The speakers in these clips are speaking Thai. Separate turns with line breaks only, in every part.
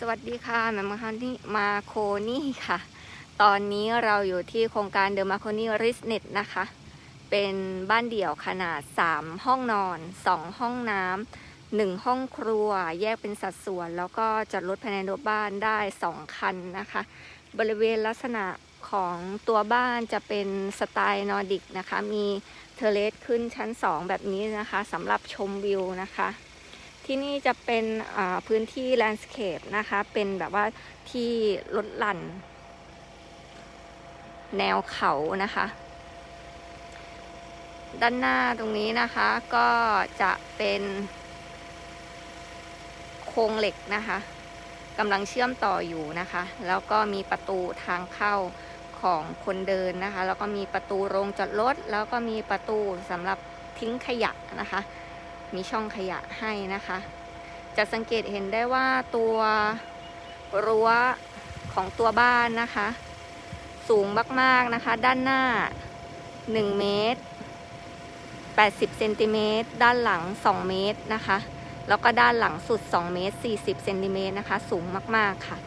สวัสดีค่ะแมมมานี่มาโคนี่ค่ะ ตอนนี้เราอยู่ที่โครงการเดอะมาโคนี่ริสเน็ตนะคะ เป็นบ้านเดี่ยวขนาด 3 ห้องนอน 2 ห้องน้ำหนึ่งห้องครัว แยกเป็นสัดส่วน แล้วก็จัดรถภายในตัวบ้านได้ 2 คันนะคะ บริเวณลักษณะของตัวบ้านจะเป็นสไตล์นอร์ดิกนะคะ มีเทเลสขึ้นชั้น 2 แบบนี้นะคะสำหรับชมวิวนะคะ ที่นี่จะเป็นพื้นที่แลนด์สเคปนะคะ เป็นแบบว่าที่ลดหลั่น แนวเขานะคะ ด้านหน้าตรงนี้นะคะก็จะเป็นโครงเหล็กนะคะกำลังเชื่อมต่ออยู่นะคะ แล้วก็มีประตูทางเข้าของคนเดินนะคะ แล้วก็มีประตูโรงจอดรถ แล้วก็มีประตูสำหรับทิ้งขยะนะคะ มีช่องขยะให้นะคะ จะสังเกตเห็นได้ว่าตัวรั้วของตัวบ้านนะคะ สูงมากๆนะคะ ด้านหน้า 1 เมตร 80 เซนติเมตร ด้านหลัง 2 เมตรนะคะ แล้วก็ด้านหลังสุด 2 เมตร 40 เซนติเมตรนะคะ สูงมากๆค่ะ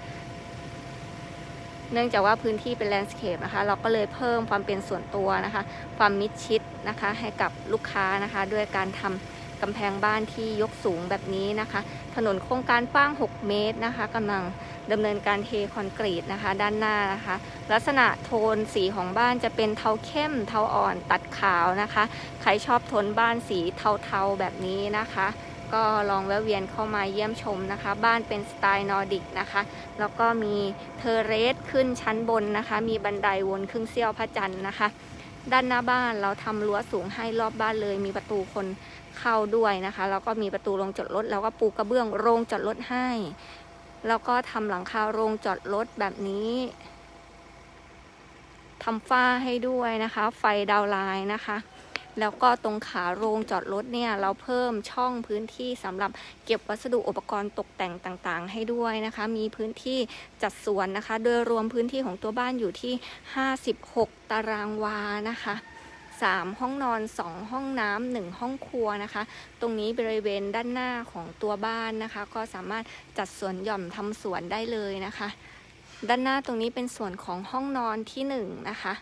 เนื่องจากว่าพื้นที่เป็นแลนด์สเคปนะคะ เราก็เลยเพิ่มความเป็นส่วนตัวนะคะ ความมิดชิดนะคะ ให้กับลูกค้านะคะ ด้วยการทำ กำแพงบ้านที่ยกสูงแบบนี้นะคะ ถนนโครงการกว้าง 6 เมตรนะคะกำลังดำเนินการเทคอนกรีตนะคะ ด้านหน้านะคะ ลักษณะโทนสีของบ้านจะเป็นเทาเข้ม เทาอ่อนตัดขาวนะคะ ใครชอบโทนบ้านสีเทาๆแบบนี้นะคะ ก็ลองแวะเวียนเข้ามาเยี่ยมชมนะคะ บ้านเป็นสไตล์นอร์ดิกนะคะ แล้วก็มีเทอร์เรสขึ้นชั้นบนนะคะ มีบันไดวนครึ่งเสี้ยวพระจันทร์นะคะ ด้านหน้าบ้านเราทำรั้วสูงให้รอบบ้านเลย มีประตูคนเข้าด้วยนะคะ แล้วก็มีประตูโรงจอดรถ แล้วก็ปูกระเบื้องโรงจอดรถให้ แล้วก็ทำหลังคาโรงจอดรถแบบนี้ทำฝ้าให้ด้วยนะคะ ไฟดาวไลน์นะคะ แล้วก็ตรงขาโรงจอดรถเนี่ยเราเพิ่มช่องพื้นที่สำหรับเก็บวัสดุอุปกรณ์ตกแต่งต่างๆ ให้ด้วยนะคะ มีพื้นที่จัดสวนนะคะ โดยรวมพื้นที่ของตัวบ้านอยู่ที่ 56 ตารางวานะคะ3ห้องนอน 2 ห้องน้ำ1ห้องครัวนะคะ ตรงนี้บริเวณด้านหน้าของตัวบ้านนะคะ ก็สามารถจัดสวนหย่อมทำสวนได้เลยนะคะ ด้านหน้าตรงนี้เป็นส่วนของห้องนอนที่1นนะคะ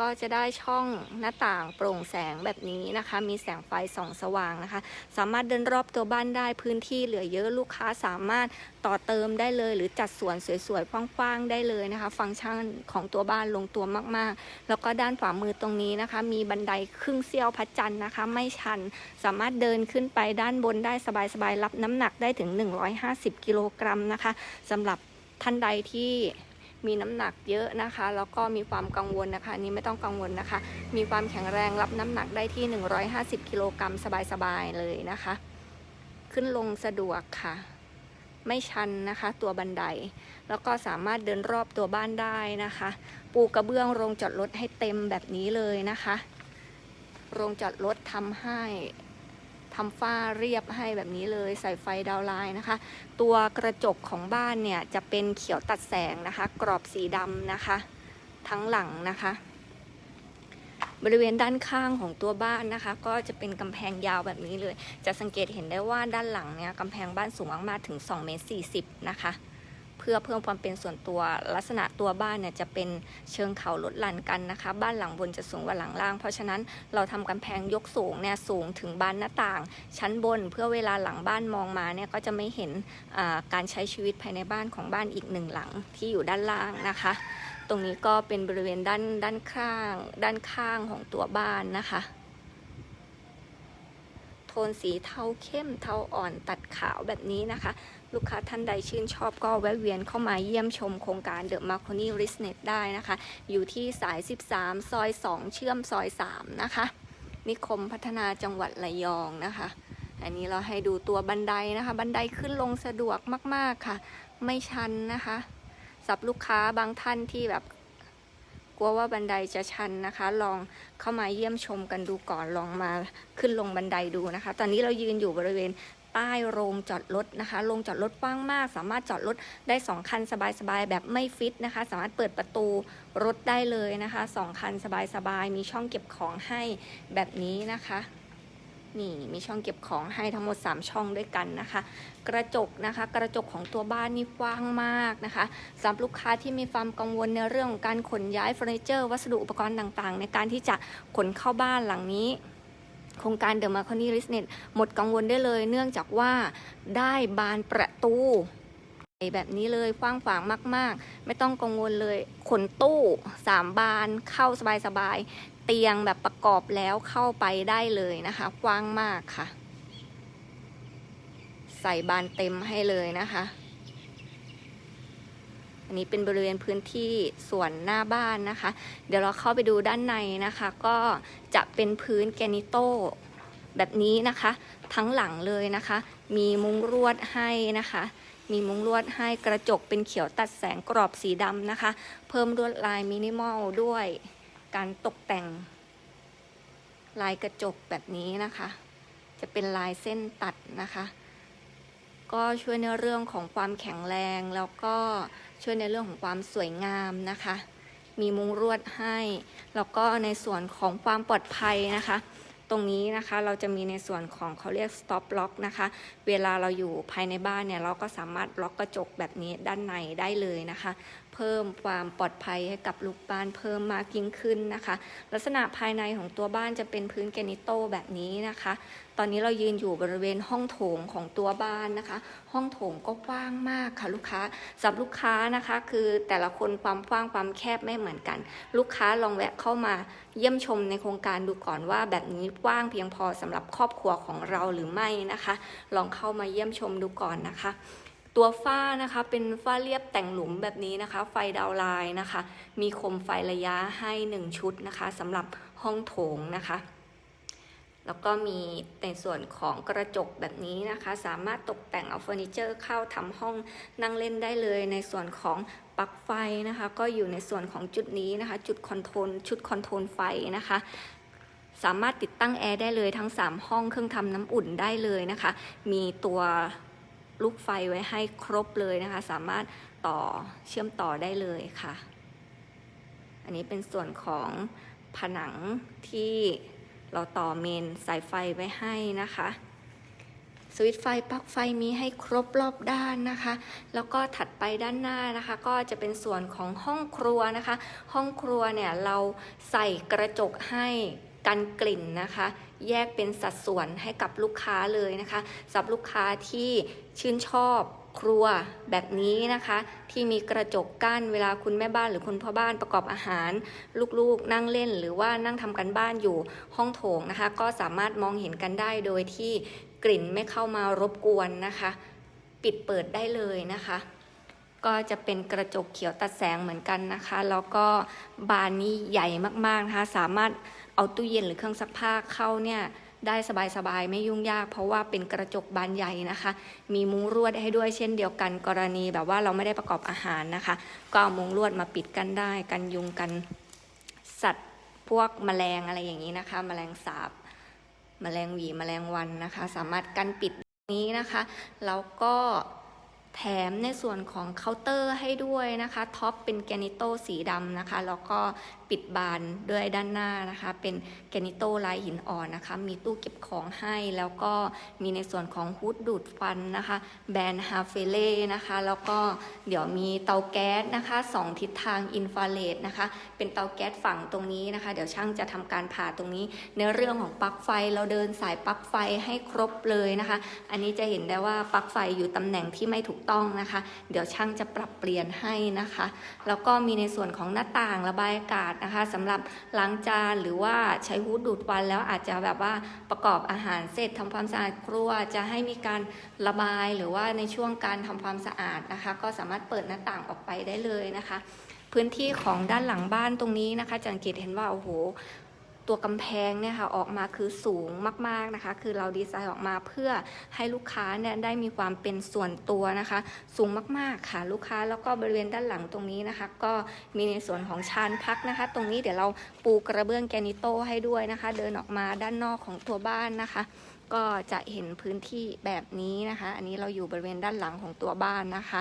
ก็จะได้ช่องหน้าต่างโปร่งแสงแบบนี้นะคะ มีแสงไฟส่องสว่างนะคะ สามารถเดินรอบตัวบ้านได้พื้นที่เหลือเยอะลูกค้าสามารถต่อเติมได้เลย หรือจัดสวนสวยๆกว้างๆได้เลยนะคะ ฟังก์ชันของตัวบ้านลงตัวมากๆ แล้วก็ด้านขวามือตรงนี้นะคะ มีบันไดครึ่งเสี้ยวพระจันทร์นะคะ ไม่ชันสามารถเดินขึ้นไปด้านบนได้สบายๆรับน้ำหนักได้ถึง 150 กิโลกรัมนะคะสำหรับท่านใดที่ มีน้ำหนักเยอะนะคะ แล้วก็มีความกังวลนะคะนี้ไม่ต้องกังวลนะคะ มีความแข็งแรงรับน้ำหนักได้ที่ 150 กิโลกรัมสบายๆเลยนะคะ ขึ้นลงสะดวกค่ะ ไม่ชันนะคะ ตัวบันได แล้วก็สามารถเดินรอบตัวบ้านได้นะคะ ปูกระเบื้องโรงจอดรถให้เต็มแบบนี้เลยนะคะ โรงจอดรถทำให้ ทำฝ้าเรียบให้แบบนี้เลยใส่ไฟดาวไลน์นะคะ ตัวกระจกของบ้านเนี่ยจะเป็นเขียวตัดแสงนะคะ กรอบสีดำนะคะ ทั้งหลังนะคะ บริเวณด้านข้างของตัวบ้านนะคะ ก็จะเป็นกำแพงยาวแบบนี้เลย จะสังเกตเห็นได้ว่าด้านหลังเนี่ยกำแพงบ้านสูงมากๆถึง2เมตร40นะคะ พื่อเพิ่มความเป็นส่วนตัวลักษณะตัวบ้านเนี่ยจะเป็นเชิงเขาลดหลั่นกันนะคะ บ้านหลังบนจะสูงกว่าหลังล่าง เพราะฉะนั้นเราทำกำแพงยกสูงเนี่ยสูงถึงบานหน้าต่าง ชั้นบนเพื่อเวลาหลังบ้านมองมาเนี่ยก็จะไม่เห็นการใช้ชีวิตภายในบ้านของบ้านอีกหนึ่งหลังที่อยู่ด้านล่างนะคะ ตรงนี้ก็เป็นบริเวณด้านด้านข้าง ด้านข้างของตัวบ้านนะคะโทนสีเทาเข้มเทาอ่อนตัดขาวแบบนี้นะคะ ลูกค้าท่านใดชื่นชอบก็แวะเวียนเข้ามาเยี่ยมชมโครงการเดอะมาร์ค n นี่ริสเนตได้นะคะ อยู่ที่สาย 13 ซอย 2 เชื่อมซอย 3 นะคะ นิคมพัฒนาจังหวัดระยองนะคะ อันนี้เราให้ดูตัวบันไดนะคะ บันไดขึ้นลงสะดวกมาก ๆค่ะ ไม่ชันนะคะสำหรับลูกค้าบางท่านที่แบบกลัวว่าบันไดจะชันนะคะ ลองเข้ามาเยี่ยมชมกันดูก่อน ลองมาขึ้นลงบันไดดูนะคะ ตอนนี้เรายืนอยู่บริเวณ ใต้โรงจอดรถนะคะโรงจอดรถกว้างมาก สามารถจอดรถได้ 2 คันสบายๆแบบไม่ฟิตนะคะ สามารถเปิดประตูรถได้เลยนะคะ 2 คันสบายๆมีช่องเก็บของให้แบบนี้นะคะนี่มีช่องเก็บของให้ทั้งหมด 3 ช่องด้วยกันนะคะ กระจกนะคะ กระจกของตัวบ้านนี่กว้างมากนะคะสำหรับลูกค้าที่มีความกังวลในเรื่องของการขนย้ายเฟอร์นิเจอร์วัสดุอุปกรณ์ต่างๆ ในการที่จะขนเข้าบ้านหลังนี้ โครงการเดอะมาคอนี่ริสเน็ตหมดกังวลได้เลย เนื่องจากว่าได้บานประตูแบบนี้เลยกว้างขวางมาก ๆ ไม่ต้องกังวลเลย ขนตู้สามบานเข้าสบาย ๆ เตียงแบบประกอบแล้วเข้าไปได้เลยนะคะ กว้างมากค่ะ ใส่บานเต็มให้เลยนะคะ อันนี้เป็นบริเวณพื้นที่ส่วนหน้าบ้านนะคะ เดี๋ยวเราเข้าไปดูด้านในนะคะ ก็จะเป็นพื้นแกนิโตแบบนี้นะคะ ทั้งหลังเลยนะคะ มีมุ้งลวดให้นะคะ มีมุ้งลวดให้กระจกเป็นเขียวตัดแสงกรอบสีดำนะคะ เพิ่มลวดลายมินิมอลด้วยการตกแต่ง ลายกระจกแบบนี้นะคะ จะเป็นลายเส้นตัดนะคะ ก็ช่วยในเรื่องของความแข็งแรงแล้วก็ ช่วยในเรื่องของความสวยงามนะคะ มีมุ้งรวดให้ แล้วก็ในส่วนของความปลอดภัยนะคะ ตรงนี้นะคะเราจะมีในส่วนของเขาเรียก stop lock นะคะ เวลาเราอยู่ภายในบ้านเนี่ยเราก็สามารถล็อกกระจกแบบนี้ด้านในได้เลยนะคะ เพิ่มความปลอดภัยให้กับลูกบ้านเพิ่มมากยิ่งขึ้นนะคะ ลักษณะภายในของตัวบ้านจะเป็นพื้นแกนิโตแบบนี้นะคะ ตอนนี้เรายืนอยู่บริเวณห้องโถงของตัวบ้านนะคะ ห้องโถงก็กว้างมากค่ะลูกค้าสำหรับลูกค้านะคะ คือแต่ละคนความกว้างความแคบไม่เหมือนกัน ลูกค้าลองแวะเข้ามาเยี่ยมชมในโครงการดูก่อนว่า แบบนี้กว้างเพียงพอสำหรับครอบครัวของเราหรือไม่นะคะ ลองเข้ามาเยี่ยมชมดูก่อนนะคะ ตัวฝ้านะคะเป็นฝ้าเรียบแต่งหลุมแบบนี้นะคะ ไฟดาวไลน์นะคะ มีโคมไฟระยะให้ 1 ชุดนะคะสำหรับห้องโถงนะคะ แล้วก็มีในส่วนของกระจกแบบนี้นะคะ สามารถตกแต่งเอาเฟอร์นิเจอร์เข้าทำห้องนั่งเล่นได้เลย ในส่วนของปลั๊กไฟนะคะ ก็อยู่ในส่วนของจุดนี้นะคะ จุดคอนโทรลชุดคอนโทรลไฟนะคะสามารถติดตั้งแอร์ได้เลยทั้ง 3 ห้องเครื่องทำน้ำอุ่นได้เลยนะคะ มีตัว ลูกไฟไว้ให้ครบเลยนะคะ สามารถต่อเชื่อมต่อได้เลยค่ะ อันนี้เป็นส่วนของผนังที่เราต่อเมนสายไฟไว้ให้นะคะ สวิตช์ไฟปลั๊กไฟมีให้ครบรอบด้านนะคะ แล้วก็ถัดไปด้านหน้านะคะ ก็จะเป็นส่วนของห้องครัวนะคะ ห้องครัวเนี่ยเราใส่กระจกให้ กันกลิ่นนะคะ แยกเป็นสัดส่วนให้กับลูกค้าเลยนะคะสำหรับลูกค้าที่ชื่นชอบครัวแบบนี้นะคะ ที่มีกระจกกั้นเวลาคุณแม่บ้านหรือคุณพ่อบ้านประกอบอาหาร ลูกๆ นั่งเล่นหรือว่านั่งทำกันบ้านอยู่ห้องโถงนะคะ ก็สามารถมองเห็นกันได้โดยที่กลิ่นไม่เข้ามารบกวนนะคะ ปิดเปิดได้เลยนะคะ ก็จะเป็นกระจกเขียวตัดแสงเหมือนกันนะคะ แล้วก็บานนี้ใหญ่มากๆนะคะ สามารถ เอาตู้เย็นหรือเครื่องซักผ้าเข้าเนี่ยได้สบายๆ ไม่ยุ่งยาก เพราะว่าเป็นกระจกบานใหญ่นะคะ มีมุ้งลวดให้ด้วยเช่นเดียวกันกรณีแบบว่าเราไม่ได้ประกอบอาหารนะคะ ก็เอามุ้งลวดมาปิดกันได้ กันยุงกันสัตว์พวกแมลงอะไรอย่างนี้นะคะ แมลงสาบแมลงหวีแมลงวันนะคะ สามารถกันปิดนี้นะคะแล้วก็แถมในส่วนของเคาน์เตอร์ให้ด้วยนะคะท็อปเป็นแกนิโตสีดำนะคะ แล้วก็ ปิดบานด้วยด้านหน้านะคะ เป็นแกนิโตลายหินอ่อนนะคะ มีตู้เก็บของให้แล้วก็มีในส่วนของฮูดดูดฟันนะคะ แบรนด์ฮาเฟเล่นะคะ แล้วก็เดี๋ยวมีเตาแก๊สนะคะสองทิศทางอินฟราเรดนะคะ เป็นเตาแก๊สฝั่งตรงนี้นะคะ เดี๋ยวช่างจะทำการผ่าตรงนี้ ในเรื่องของปลั๊กไฟเราเดินสายปลั๊กไฟให้ครบเลยนะคะ อันนี้จะเห็นได้ว่าปลั๊กไฟอยู่ตำแหน่งที่ไม่ถูกต้องนะคะ เดี๋ยวช่างจะปรับเปลี่ยนให้นะคะ แล้วก็มีในส่วนของหน้าต่างระบายอากาศนะคะสำหรับล้างจานหรือว่าใช้ฮูดดูดควันแล้วอาจจะแบบว่าประกอบอาหารเสร็จทำความสะอาดครัว จะให้มีการระบายหรือว่าในช่วงการทำความสะอาดนะคะ ก็สามารถเปิดหน้าต่างออกไปได้เลยนะคะ พื้นที่ของด้านหลังบ้านตรงนี้นะคะจังเกตเห็นว่าโอ้โห ตัวกำแพงเนี่ยค่ะออกมาคือสูงมากๆนะคะ คือเราดีไซน์ออกมาเพื่อให้ลูกค้าเนี่ยได้มีความเป็นส่วนตัวนะคะ สูงมากๆค่ะลูกค้าแล้วก็บริเวณด้านหลังตรงนี้นะคะ ก็มีในส่วนของชานพักนะคะ ตรงนี้เดี๋ยวเราปูกระเบื้องแกนิโตให้ด้วยนะคะ เดินออกมาด้านนอกของตัวบ้านนะคะ ก็จะเห็นพื้นที่แบบนี้นะคะ อันนี้เราอยู่บริเวณด้านหลังของตัวบ้านนะคะ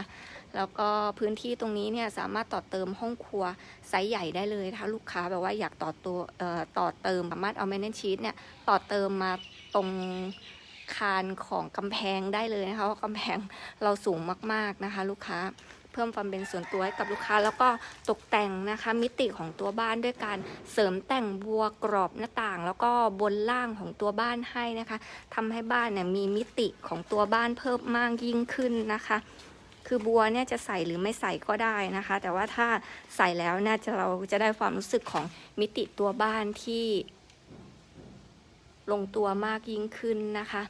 แล้วก็พื้นที่ตรงนี้เนี่ยสามารถต่อเติมห้องครัวไซส์ใหญ่ได้เลยถ้าลูกค้าแบบว่าอยากต่อตัวเอ่อต่อเติมสามารถเอาแมนเนชีตเนี่ยต่อเติมมาตรงคานของกำแพงได้เลยนะคะเพราะกำแพงเราสูงมากๆนะคะ ลูกค้าเพิ่มความเป็นส่วนตัวให้กับลูกค้า แล้วก็ตกแต่งนะคะ มิติของตัวบ้านด้วยการเสริมแต่งบัวกรอบหน้าต่าง แล้วก็บนล่างของตัวบ้านให้นะคะทำให้บ้านเนี่ยมีมิติของตัวบ้านเพิ่มมากยิ่งขึ้นนะคะ คือบัวเนี่ยจะใส่หรือไม่ใส่ก็ได้นะคะ แต่ว่าถ้าใส่แล้วเนี่ยจะเราจะได้ความรู้สึกของมิติตัวบ้านที่ ลงตัวมากยิ่งขึ้นนะคะ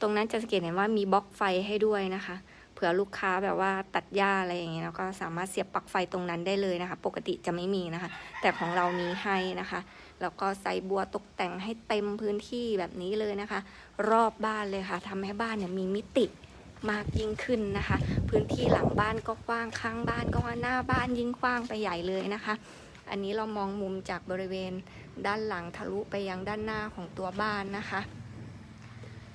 ตรงนั้นจะสังเกตเห็นว่ามีบล็อกไฟให้ด้วยนะคะเผื่อลูกค้าแบบว่าตัดหญ้าอะไรอย่างเงี้ยแล้วก็สามารถเสียบปลั๊กไฟตรงนั้นได้เลยนะคะ ปกติจะไม่มีนะคะ แต่ของเรามีให้นะคะแล้วก็ใส่บัวตกแต่งให้เต็มพื้นที่แบบนี้เลยนะคะ รอบบ้านเลยค่ะทำให้บ้านเนี่ยมีมิติ มากยิ่งขึ้นนะคะ พื้นที่หลังบ้านก็กว้างข้างบ้านก็ว่าหน้าบ้านยิ่งกว้างไปใหญ่เลยนะคะ อันนี้เรามองมุมจากบริเวณด้านหลังทะลุไปยังด้านหน้าของตัวบ้านนะคะ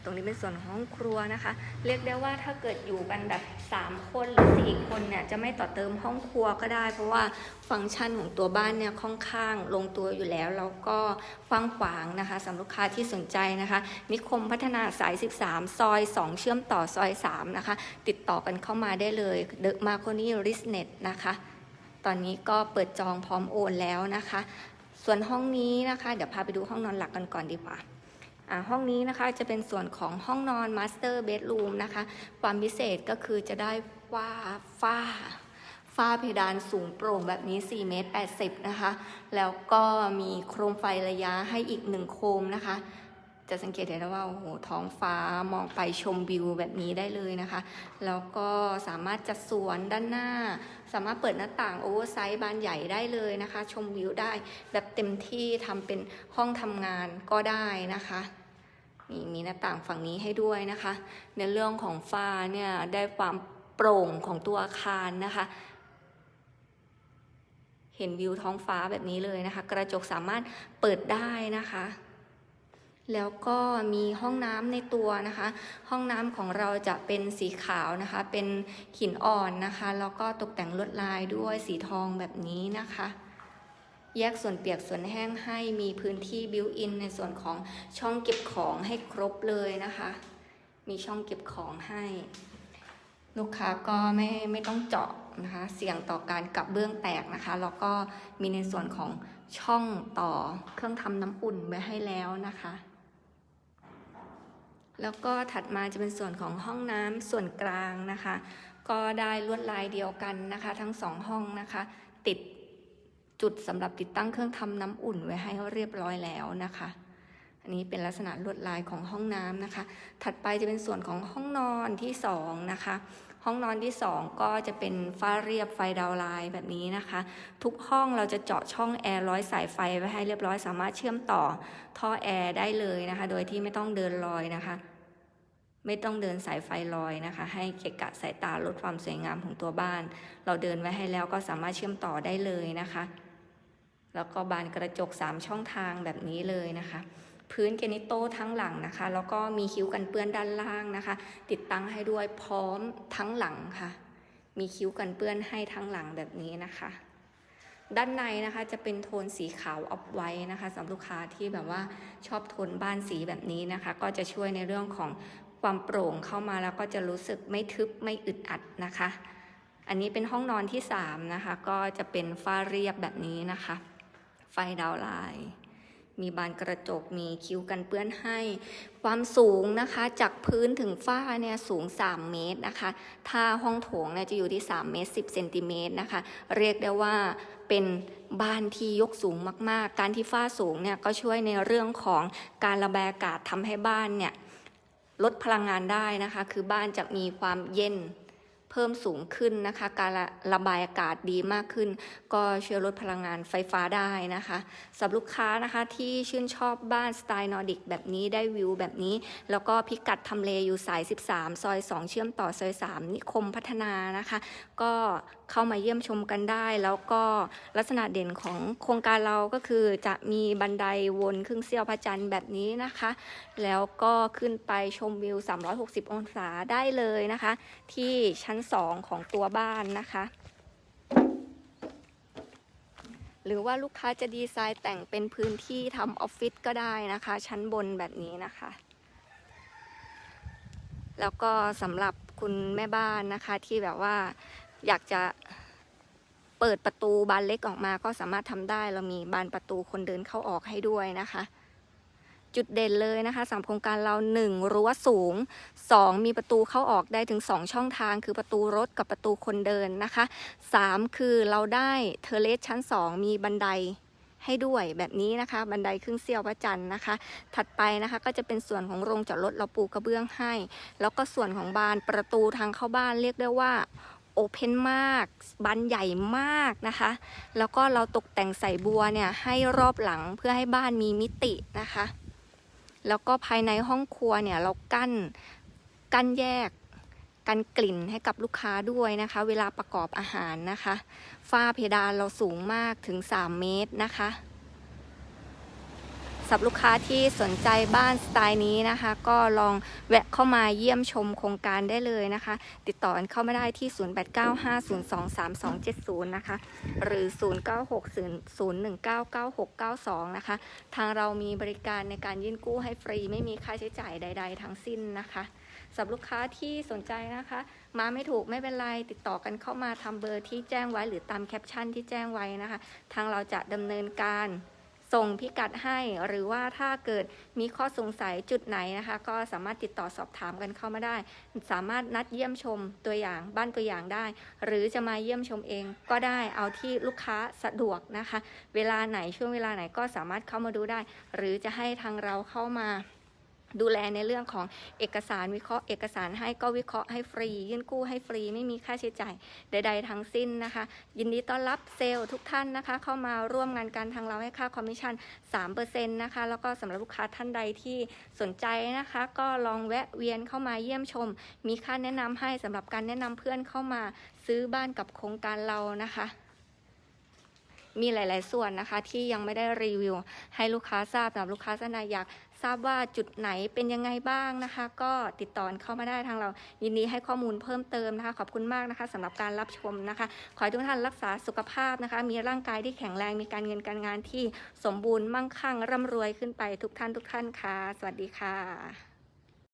ตรงนี้เป็นส่วนของห้องครัวนะคะ เรียกได้ว่าถ้าเกิดอยู่กันแบบ 3 คนหรือ 4 คนเนี่ยจะไม่ต่อเติมห้องครัวก็ได้ เพราะว่าฟังก์ชันของตัวบ้านเนี่ยค่อนข้างลงตัวอยู่แล้ว แล้วก็กว้างขวางนะคะสำหรับลูกค้าที่สนใจนะคะ นิคมพัฒนาสาย 13 ซอย 2 เชื่อมต่อซอย 3 นะคะ ติดต่อกันเข้ามาได้เลยเดอะมาโคนี่ริสเน็ตนะคะ ตอนนี้ก็เปิดจองพร้อมโอนแล้วนะคะ ส่วนห้องนี้นะคะ เดี๋ยวพาไปดูห้องนอนหลักกันก่อนดีกว่าอ่า ห้องนี้นะคะจะเป็นส่วนของห้องนอนมาสเตอร์เบดรูมนะคะ ความพิเศษก็คือจะได้ว่าฝ้าฝ้าเพดานสูงโปร่งแบบนี้ 4 เมตร 80 นะคะ แล้วก็มีโครมไฟระยะให้อีกหนึ่งโคมนะคะ จะสังเกตเห็นได้ว่าโอ้โหท้องฟ้ามองไปชมวิวแบบนี้ได้เลยนะคะ แล้วก็สามารถจัดสวนด้านหน้า สามารถเปิดหน้าต่างโอเวอร์ไซส์บานใหญ่ได้เลยนะคะ ชมวิวได้แบบเต็มที่ทำเป็นห้องทำงานก็ได้นะคะมีมีหน้าต่างฝั่งนี้ให้ด้วยนะคะ ในเรื่องของฝ้าเนี่ยได้ความโปร่งของตัวอาคารนะคะ เห็นวิวท้องฟ้าแบบนี้เลยนะคะ กระจกสามารถเปิดได้นะคะ แล้วก็มีห้องน้ำในตัวนะคะ ห้องน้ำของเราจะเป็นสีขาวนะคะ เป็นหินอ่อนนะคะ แล้วก็ตกแต่งลวดลายด้วยสีทองแบบนี้นะคะ แยกส่วนเปียกส่วนแห้งให้มีพื้นที่บิวอินในส่วนของช่องเก็บของให้ครบเลยนะคะ มีช่องเก็บของให้ ลูกค้าก็ไม่ไม่ต้องเจาะนะคะ เสี่ยงต่อการกับเบื้องแตกนะคะ แล้วก็มีในส่วนของช่องต่อเครื่องทำน้ำอุ่นไว้ให้แล้วนะคะ แล้วก็ถัดมาจะเป็นส่วนของห้องน้ำส่วนกลางนะคะ ก็ได้ลวดลายเดียวกันนะคะ ทั้งสองห้องนะคะ ติดจุดสำหรับติดตั้งเครื่องทำน้ำอุ่นไว้ให้เรียบร้อยแล้วนะคะ อันนี้เป็นลักษณะลวดลายของห้องน้ำนะคะ ถัดไปจะเป็นส่วนของห้องนอนที่สองนะคะ ห้องนอนที่สองก็จะเป็นฝ้าเรียบไฟดาวไลน์แบบนี้นะคะ ทุกห้องเราจะเจาะช่องแอร์ร้อยสายไฟไว้ให้เรียบร้อยสามารถเชื่อมต่อท่อแอร์ได้เลยนะคะ โดยที่ไม่ต้องเดินลอยนะคะ ไม่ต้องเดินสายไฟลอยนะคะ ให้เกะกะสายตาลดความสวยงามของตัวบ้าน เราเดินไว้ให้แล้วก็สามารถเชื่อมต่อได้เลยนะคะ แล้วก็บานกระจก 3 ช่องทางแบบนี้เลยนะคะ พื้นเกนิโต้ทั้งหลังนะคะ แล้วก็มีคิ้วกันเปื้อนด้านล่างนะคะ ติดตั้งให้ด้วยพร้อมทั้งหลังค่ะ มีคิ้วกันเปื้อนให้ทั้งหลังแบบนี้นะคะ ด้านในนะคะจะเป็นโทนสีขาวออฟไว้นะคะสำหรับลูกค้าที่แบบว่าชอบโทนบ้านสีแบบนี้นะคะ ก็จะช่วยในเรื่องของความโปร่งเข้ามาแล้วก็จะรู้สึกไม่ทึบไม่อึดอัดนะคะ อันนี้เป็นห้องนอนที่3นะคะ ก็จะเป็นฝ้าเรียบแบบนี้นะคะ ไฟดาวไลน์ มีบานกระจกมีคิ้วกันเปื้อนให้ ความสูงนะคะจากพื้นถึงฝ้าเนี่ยสูง 3 เมตรนะคะ ถ้าห้องโถงเนี่ยจะอยู่ที่ 3 เมตร 10 เซนติเมตรนะคะ เรียกได้ว่าเป็นบ้านที่ยกสูงมาก ๆ การที่ฝ้าสูงเนี่ยก็ช่วยในเรื่องของการระบายอากาศทำให้บ้านเนี่ยลดพลังงานได้นะคะ คือบ้านจะมีความเย็น พิ่มสูงขึ้นนะคะ การระระบายอากาศดีมากขึ้น ก็ช่วยลดพลังงานไฟฟ้าได้นะคะสำหรับลูกค้านะคะที่ชื่นชอบบ้านสไตล์นอร์ดิกแบบนี้ได้วิวแบบนี้ แล้วก็พิกัดทำเลอยู่สาย 13 ซอย 2 เชื่อมต่อซอย 3 นิคมพัฒนานะคะ ก็เข้ามาเยี่ยมชมกันได้ แล้วก็ลักษณะเด่นของโครงการเราก็คือจะมีบันไดวนครึ่งเสี้ยวพระจันทร์แบบนี้นะคะ แล้วก็ขึ้นไปชมวิว 360 องศาได้เลยนะคะ ที่ชั้น 2 ของตัวบ้านนะคะหรือว่าลูกค้าจะดีไซน์แต่งเป็นพื้นที่ทำออฟฟิศก็ได้นะคะ ชั้นบนแบบนี้นะคะ แล้วก็สำหรับคุณแม่บ้านนะคะที่แบบว่า อยากจะเปิดประตูบานเล็กออกมาก็สามารถทำได้เรามีบานประตูคนเดินเข้าออกให้ด้วยนะคะ จุดเด่นเลยนะคะสำหรับโครงการเราหนึ่งรั้วสูงสองมีประตูเข้าออกได้ถึงสองช่องทาง คือประตูรถกับประตูคนเดินนะคะสามคือเราได้เทเลสชั้นสองมีบันไดให้ด้วยแบบนี้นะคะ บันไดครึ่งเสี้ยวพระจันทร์นะคะ ถัดไปนะคะก็จะเป็นส่วนของโรงจอดรถเราปูกระเบื้องให้ แล้วก็ส่วนของบานประตูทางเข้าบ้านเรียกได้ว่า โอเพนมากบานใหญ่มากนะคะ แล้วก็เราตกแต่งใส่บัวเนี่ยให้รอบหลังเพื่อให้บ้านมีมิตินะคะ แล้วก็ภายในห้องครัวเนี่ยเรากั้นกั้นแยกกันกลิ่นให้กับลูกค้าด้วยนะคะ เวลาประกอบอาหารนะคะ ฝ้าเพดานเราสูงมากถึง 3 เมตรนะคะ สำหรับลูกค้าที่สนใจบ้านสไตล์นี้นะคะ ก็ลองแวะเข้ามาเยี่ยมชมโครงการได้เลยนะคะ ติดต่อเข้ามาได้ที่ 0895023270 นะคะ หรือ 096001999692 นะคะ ทางเรามีบริการในการยื่นกู้ให้ฟรีไม่มีค่าใช้จ่ายใด ๆ ทั้งสิ้นนะคะสำหรับลูกค้าที่สนใจนะคะ มาไม่ถูกไม่เป็นไร ติดต่อกันเข้ามาทำเบอร์ที่แจ้งไว้หรือตามแคปชั่นที่แจ้งไว้นะคะ ทางเราจะดำเนินการ ส่งพิกัดให้ หรือว่าถ้าเกิดมีข้อสงสัยจุดไหนนะคะ ก็สามารถติดต่อสอบถามกันเข้ามาได้ สามารถนัดเยี่ยมชมตัวอย่างบ้านตัวอย่างได้ หรือจะมาเยี่ยมชมเองก็ได้เอาที่ลูกค้าสะดวกนะคะ เวลาไหนช่วงเวลาไหนก็สามารถเข้ามาดูได้ หรือจะให้ทางเราเข้ามา ดูแลในเรื่องของเอกสารวิเคราะห์เอกสารให้ก็วิเคราะห์ให้ฟรี ยื่นกู้ให้ฟรีไม่มีค่าใช้จ่ายใด ๆ ทั้งสิ้นนะคะ ยินดีต้อนรับเซลล์ทุกท่านนะคะ เข้ามาร่วมงานกันทางเราให้ค่าคอมมิชชั่น3%นะคะ แล้วก็สำหรับลูกค้าท่านใดที่สนใจนะคะ ก็ลองแวะเวียนเข้ามาเยี่ยมชม มีค่าแนะนำให้สำหรับการแนะนำเพื่อนเข้ามาซื้อบ้านกับโครงการเรานะคะมีหลาย ๆ ส่วนนะคะที่ยังไม่ได้รีวิว ให้ลูกค้าทราบสำหรับลูกค้าท่านใดอยากทราบว่าจุดไหนเป็นยังไงบ้างนะคะ ก็ติดต่อเข้ามาได้ทางเรา ยินดีให้ข้อมูลเพิ่มเติมนะคะ ขอบคุณมากนะคะสำหรับการรับชมนะคะ ขอให้ทุกท่านรักษาสุขภาพนะคะ มีร่างกายที่แข็งแรงมีการเงินการงานที่สมบูรณ์มั่งคั่งร่ำรวยขึ้นไปทุกท่านทุกท่านค่ะ สวัสดีค่ะ